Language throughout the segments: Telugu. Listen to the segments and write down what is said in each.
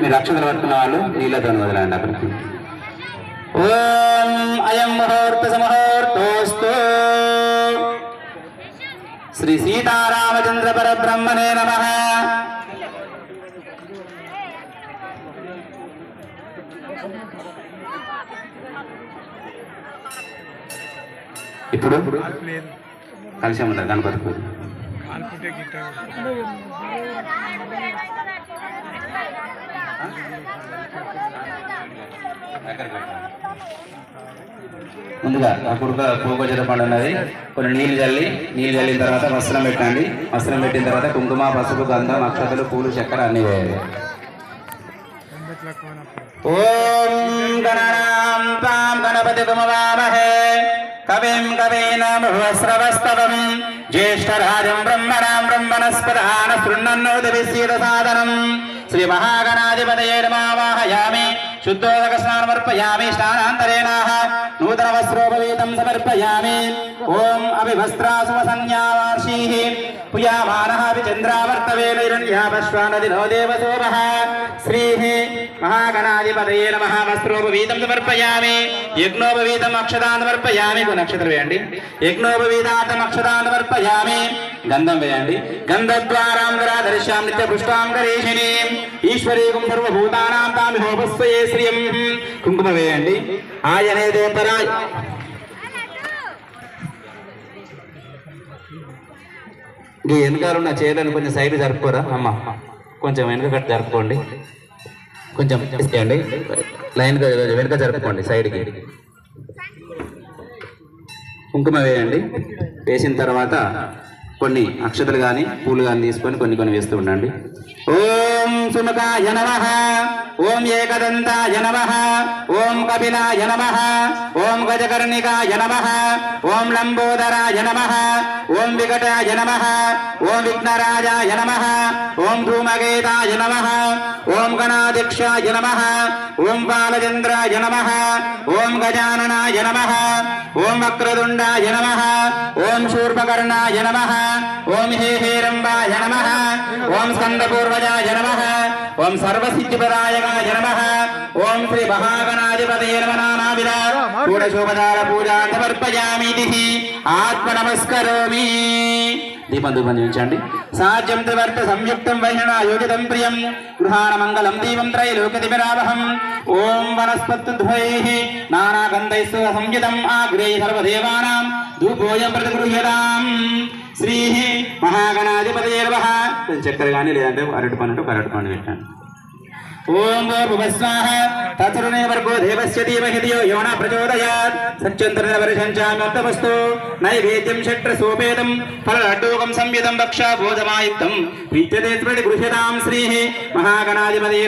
మీరు అక్షతలు పట్టుకున్న వాళ్ళు నీళ్ళతో వదలండి అక్కడికి ఓం అయం ముహూర్త సమహూర్తోస్తు శ్రీ సీతారామచంద్ర పరబ్రహ్మణే నమ ఇప్పుడు కలిసి ఉంటారు గణపతి పూజ ముందుగా నా కొడుక పూగోజర పండు అన్నది కొన్ని నీళ్ళు చల్లి నీళ్ళు చల్లిన తర్వాత వస్త్రం పెట్టండి. వస్త్రం పెట్టిన తర్వాత కుంకుమ పసుపు గంధం అక్షతలు పూలు చక్కెర అన్ని వేయాలి. ఓం గణనాం తాం గణపతి కుమవామహే కవిం కవీనామృవస్రవస్తవం జ్యేష్ఠరాజం బ్రహ్మణాం బ్రహ్మణస్పదాన శృణన్నోదవిశీద సాధనం. శ్రీ మహాగణాధిపతయే నమావాహయామి శుద్ధోదక స్నానమర్పయామి స్నానాంతరేణాః నూతన వస్త్రోపవీతం సమర్పయామి ఓం అభివస్త్రాసువ సంజ్ఞావార్షీః పుయామానః విచంద్రావర్తవేలైరణ్యాపశ్వానదినో దేవసోమః శ్రీః మహాగణాధిపతయే నమః. వస్త్రోపవీతం సమర్పయామి. యజ్ఞోపవీతం అక్షతాన్ సమర్పయామి. కొన్ని నక్షత్రం వేయండి. యజ్ఞోపవీతాతం అక్షతాన్ సమర్పయామి. గంధం వేయండి. గంధద్వారాంగరా దర్శాం నిత్య పుష్పాంగరేషిణి ఈశ్వరీకం సర్వభూతానాం తామి హోపస్వయే శ్రియం. కుంకుమ వేయండి. ఆయనే దేవరాయ్ ఈ వెనకాల ఉన్న కొంచెం సైడ్ జరుపుకోరా? అమ్మ. కొంచెం వెనుక కట్టి జరుపుకోండి. కొంచెం తీసుకోండి లైన్ వెనుక జరుపుకోండి సైడ్కి కుంకుమ వేయండి. వేసిన తర్వాత కొన్ని అక్షతలు కానీ పూలు కానీ తీసుకొని కొన్ని కొన్ని వేస్తూ ఉండండి ఓం సుముఖాయ నమ ఓం ఏకదంతాయ నమ ఓం కపిలాయ నమ ఓం గజకర్ణికాయ నమ ఓం లంబోదరాయ నమ ఓం వికటాయ నమ ఓం విఘ్నరాజాయ నమ ఓం ధూమగేతాయ నమ ఓం గణాధ్యక్షాయ నమ ఓం బాలచంద్రాయ నమ ఓం గజాననాయ నమ ఓం వక్రదుండాయ నమ ఓం శూర్పకర్ణాయ నమ ఓం హే హేరంబాయ నమ. ఓం స్కందపూర్వజాయ నమ. ఓం సర్వసిద్ధిపదాయకాయ నమ. ఓం శ్రీ మహాగణాధిపతయ నమ నామావిద. షోడశోపదార పూజా సమర్పయామి ఆత్మ నమస్కరోమి దీపం దీపం చూపించండి సాధ్యం త్రివర్త సంయుక్తం వైహణ యోగితం ప్రియం. గృహాణ మంగళం దీపం త్రైలోకతిమిరావహం ఓం వనస్పత్తుద్వైః నానాగంధైస్వ సంయుతం ఆగ్రే సర్వదేవానాం. ధూపోయం ప్రతిగృహ్యతాం. శ్రీ మహాగణాధిపతి నమః. చక్కెర కానీ లేదంటే అరటి పండు అరటి పండు పెట్టాను. ఓం భూర్భువస్వాహ తత్సరునే వర్గో దేవస్య ధీమహి ధియో యో న ప్రచోదయాత్. సత్యంతరేణ వర్షంచామ్యర్థమస్తు నైవేద్యం షట్ర సోపేదం ఫలలడ్డూకం సంయుతం భక్షా భోజమాయుక్తం. ప్రీత్యతే స్మృతి గృహ్యతాం శ్రీః. మహాగణాధిపతే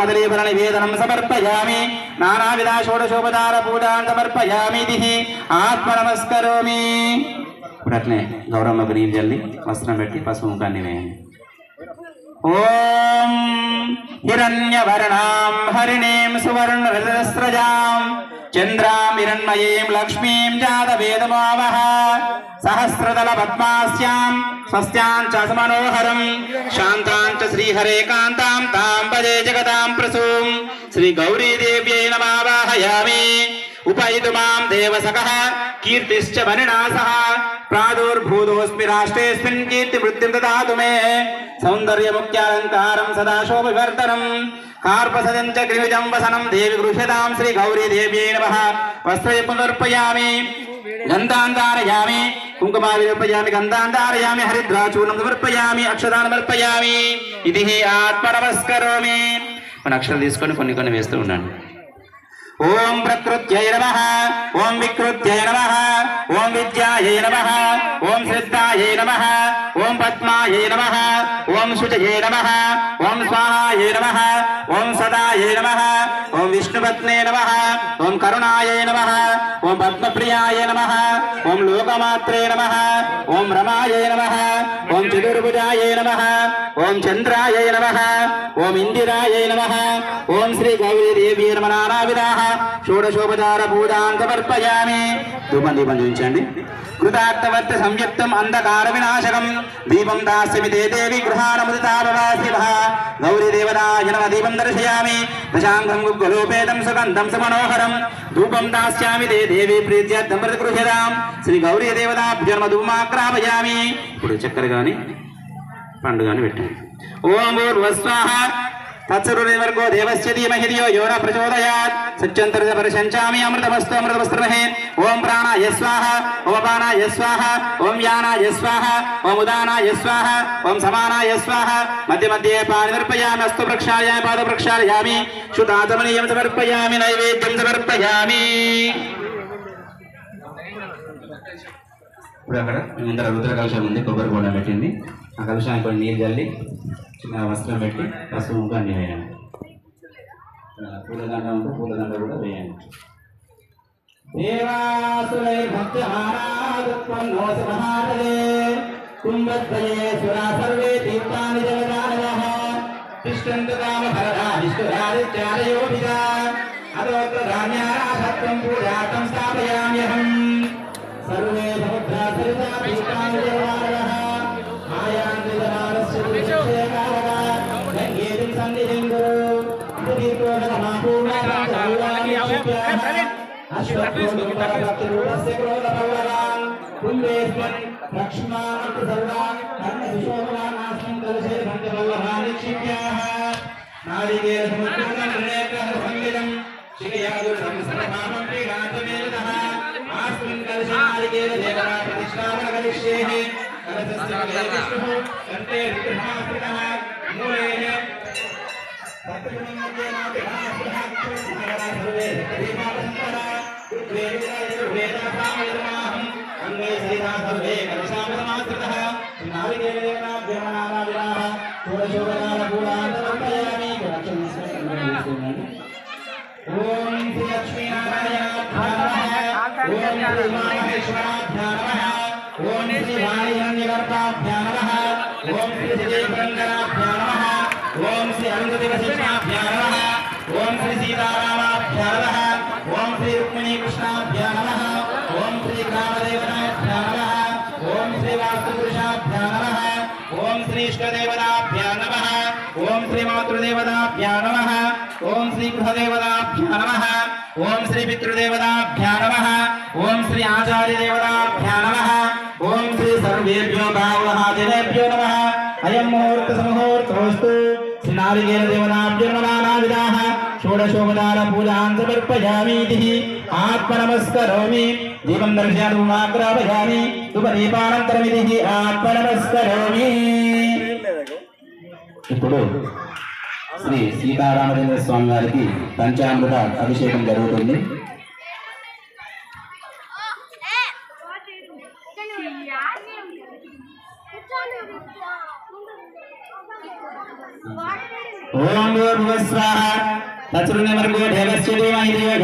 కదలీఫల నివేదనం సమర్పయామి. నానావిధ షోడశోపచార పూజాన్ సమర్పయామి దిహి. ఆత్మ నమస్కరోమి ఇప్పుడు అట్లే గౌరమ్మకు నీళ్ళు చల్లి వస్త్రం పెట్టి పసుపు ముఖాన్ని వేయండి. ఓం హిరణ్యవర్ణాం హరిణీం సువర్ణరజస్రజాం చంద్రాం హిరణ్మయీం లక్ష్మీం జాతవేదమావహ సహస్రదల పద్మాస్యాం స్వస్యాం చ మనోహరం శాంతాం చ శ్రీహరే కాంతాం తాం భజే జగదాం ప్రసూం శ్రీ గౌరీదేవ్యై నమావాహయామి ఉపైతు మాం దేవసకః కీర్తిశ్చ వనినాసః ప్రాదుర్భూతోస్మి రాష్ట్రేస్మిన్ కీర్తి వృద్ధిం దదాతు మే సౌందర్యముఖ్యాలంకారం సదా శోభివర్ధనం కార్పసదం చ గృహజం వసనం దేవి గృహ్యతాం శ్రీ గౌరీ దేవ్యై నమః వస్త్రయ పునర్పయామి గంధాంధారయామి కుంకుమావిర్పయామి గంధాంధారయామి హరిద్రాచూర్ణం సమర్పయామి అక్షరాన్ని సమర్పయామి ఇది ఆత్మ నమస్కరోమి మన అక్షరాలు తీసుకొని కొన్ని కొన్ని వేస్తూ ఉండండి। ఓం ప్రకృత్యై నమ ఓం వికృత్యై నమ ఓం విద్యాయై నమ ఓం శ్రద్ధాయై నమ ఓం పద్మాయై నమ ఓం శుచయే నమ ఓం స్వాహాయై నమ ఓం సదాయై నమ ఓం విష్ణుపత్నే నమ ఓం కరుణాయై నమ ఓం పద్మప్రియాయ నమ ఓం లోకమాత్రే నమ ఓం రమాయై నమ ఓం చతుర్భుజాయై నమ ఓం చంద్రాయై నమ ఓం ఇందిరాయై నమ ఓం శ్రీ గౌరీదేవి నమ నానావిధాః షోడశోపచార పూజాన్ సమర్పయామి ధూపం దీపం చూపించండి కృతార్థవర్త సంయుక్తం అంధకార వినాశకం దీపం దాస్యమి దేవి గృహాణముదితాపవాసిభ గౌరీ దేవతాయ నమ దీపం దర్శయామి. దశాంగం గుగ్గులోపేతం సుగంధం సుమనోహరం. ధూపం దాస్యామి తే దేవి ప్రీత్యర్థం ప్రతిగృహ్యతాం. శ్రీ గౌరీ దేవతాభ్యర్మ ధూమాక్రాపయామి ఇప్పుడు చక్కెర గాని పండు గాని పెట్టండి. ఓం పూర్వస్వాహ. తత్సరునివర్గో దేవస్య ధీమహి ధియో యో న ప్రచోదయాత్. సత్యంతరిత పరిశంచామి అమృతమస్తు అమృతమస్త్రమహే ఓం ప్రాణాయ స్వాహ ఓం అపానాయ స్వాహ ఓం యానాయ స్వాహ ఓం ఉదానాయ స్వాహ ఓం సమానాయ స్వాహ. మధ్య మధ్యే పానిర్పయామి అస్తు ప్రక్షాళయామి పాద ప్రక్షాళయామి శుతాతమనీయం సమర్పయామి నైవేద్యం సమర్పయామి ఇప్పుడు అక్కడ ముందర రుద్ర కలుషం ఉంది కొబ్బరి బోండం పెట్టింది. ఆ కలశానికి కొన్ని నీళ్ళు చల్లి చిన్న వస్త్రం పెట్టి పసుపు ముగ్గు అన్ని వేయండి పూలదండ ఉంటే పూలదండ కూడా వేయండి దేవాసురై భక్తమానాదుత్పన్నో సమహారదే కుంభద్వయే సురా సర్వే తీర్థాని జగదానయః. తిష్టంతు కామఫలదా విష్ణురాదిత్యాదయోపిదా అదోత్ర ధాన్యారాధత్వం పూజాతం స్థాపయామ్యహం. రక్షణ ఓం శ్రీ లక్ష్మీనారాయణ ఓం శ్రీ వాణిరంజగర్భాభ్యా నమః ఓం శ్రీ విజయపురంగరాభ్యా నమః ఓం శ్రీ అరుంధతి వశిష్టాభ్యా నమః ఓం శ్రీ గృహదేవతాభ్యా నమః ఓం శ్రీ పితృదేవతాభ్యా నమః ఓం శ్రీ ఆచార్యదేవతాభ్యా నమః ఓం శ్రీ సర్వేభ్యో భావహాజనేభ్యో నమః అయం ముహూర్త సమూహూర్తోస్తు శ్రీ నారికేల దేవతాభ్యో నమః నావిదాః షోడశోపదాన పూజాన్ సమర్పయామీతి ఆత్మనమస్కరోమి దీపం దర్శయామి మాగ్రాపయామి ధూపదీపానంతరమిది ఆత్మనమస్కరోమి ఇప్పుడు శ్రీ సీతారామచంద్ర స్వామి వారికి పంచామృత అభిషేకం జరుగుతుంది. ఓం భూర్భువస్వాహ తత్సృణిమర్గో దేవస్య దేవాయ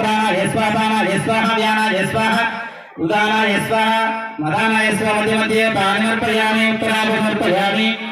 ప్రాణాయ స్వాహానాయ స్వాహ వ్యానాయ స్వాహ ఉదానాయ స్వాహ. మదానాయ స్వాహ. మధ్య మధ్య పాణిమర్పయామి ఉత్తరాభిమర్పయామి.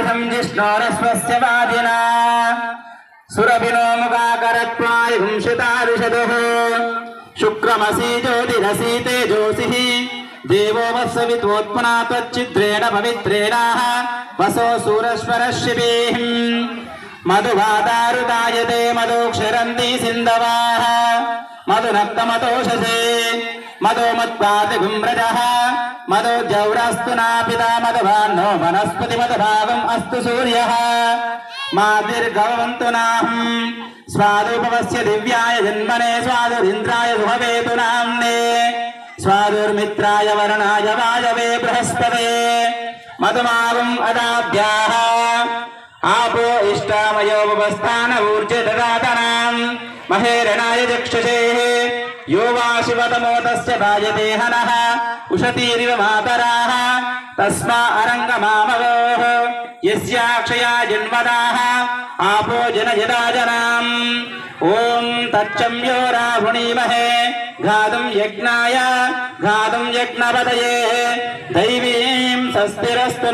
అకారసం జిష్ణోరస్వస్య వాదిన సురభినో ముఖాకరత్వాయ శుక్రమసీ జ్యోతిరసీ తేజోసి దేవో వత్సవిత్వోత్పనా త్వచ్చిద్రేణ పవిత్రేణాః వసో సూరశ్వర శివీః మధువాదారుదాయతే మధుక్షరంతి సింధవాః మధునక్తమతోషసే మధుమత్పాదిగుంవ్రజः మధుజౌరస్తు నాపితా మధువాన్నో వనస్పతి మధుభావం అస్తు సూర్యः మాతిర్గవంతు నాహం స్వాదుపవస్య దివ్యాయ జన్మనే స్వాదురింద్రాయ శుభవేతు నామ్నే స్వాదుర్మిత్రాయ వరుణాయ వాయవే బృహస్పతే మధుమాగం అదాభ్యాः ఆపో ఇష్టామయోపస్థాన ఊర్జదాతనాం మహేరణాయ చక్షుషే యో यो वा शिवतमोतस्य राजदेहनः उशतीरिव तस्मा अरङ्गमामवोः यस्याक्षया जन्मदाः आपो जनजराजनाम् ॐ तच्चम्यो राहुणीमहे घातुम् यज्ञाय घातुम् यज्ञपदये दैवीम् सस्तिरस्तु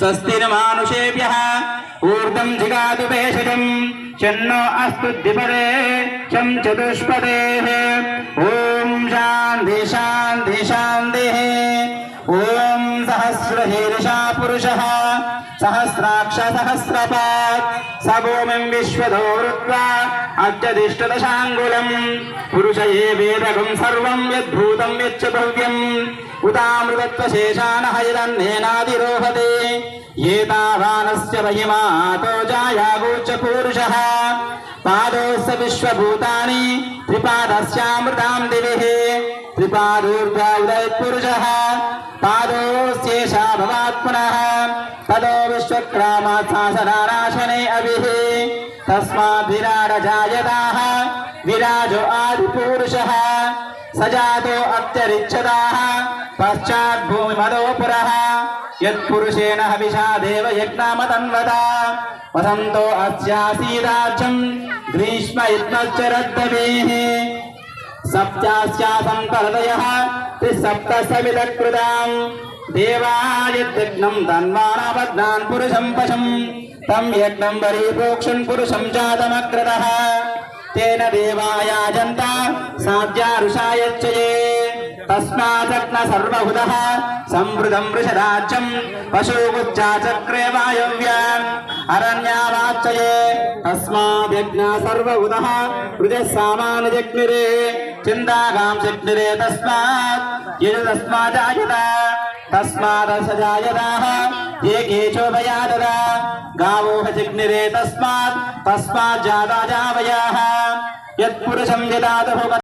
నః స్వస్తిర్మానుషేభ్యः ఊర్ధం జిగాదు భేషజం చెన్నో అస్తు ద్విపదే చం చతుష్పదే ఓం శాంతి శాంతి శాంతి ఓం సహస్రశీర్షా పురుష సహస్రాక్ష సహస్రపాత్ స భూమిం విశ్వదో వృత్వా అత్యధిష్ఠదశాంగులం పురుష ఏ వేదకం సర్వం యద్భూతం యచ్చతవ్యం ఉదామృతత్వశేషాన హైరన్నేనాదిరోహతే ఏతావానస్య మహిమాతో జాయాగోచ పూరుషः पादोस्थ विश्वभूतानि त्रिपादस्यामृतां दिविः। त्रिपादूर्ध्वा पादोस्येषा भवात्मनः तदो विश्वक्रामाशासनाराशने अभिः तस्माद्विराडजायताः। विराजो आदिपुरुषः। स जातो अत्यरिच्छदाः యత్పురుషేణ హవిషా దేవ యజ్ఞామతన్వత వసంతో అస్యాసీదార్జం గ్రీష్మ యుగ్మశ్చరద్దవేः సప్త్యాస్యాసం తరదయः త్రిసప్త సమితకృతాం దేవాయజ్ఞం తన్వానాపద్నాన్ పురుషం పశం తం యజ్ఞం వరీప్రోక్షన్ పురుషం జాతమగ్రతः తేన దేవాయాజంత సాధ్యారుషాయచ్చయే తస్మాచట్న సర్వహుద సంవృతం వృషరాజ్యం పశుగుచ్చాచక్రే వాయవ్యాన్ అరణ్యావాచ్చయే తస్మాద్యజ్ఞ సర్వహుద హృదయ సామానుజగ్నిరే చిందాగాం శగ్నిరే తస్మాత్ యజు తస్మాదాయత తస్మాదసజాయదాహ ఏ కేచోభయాదద గావోహ జగ్నిరే తస్మాత్ తస్మాజ్జాదాజావయాహ యత్పురుషం యదాదభవ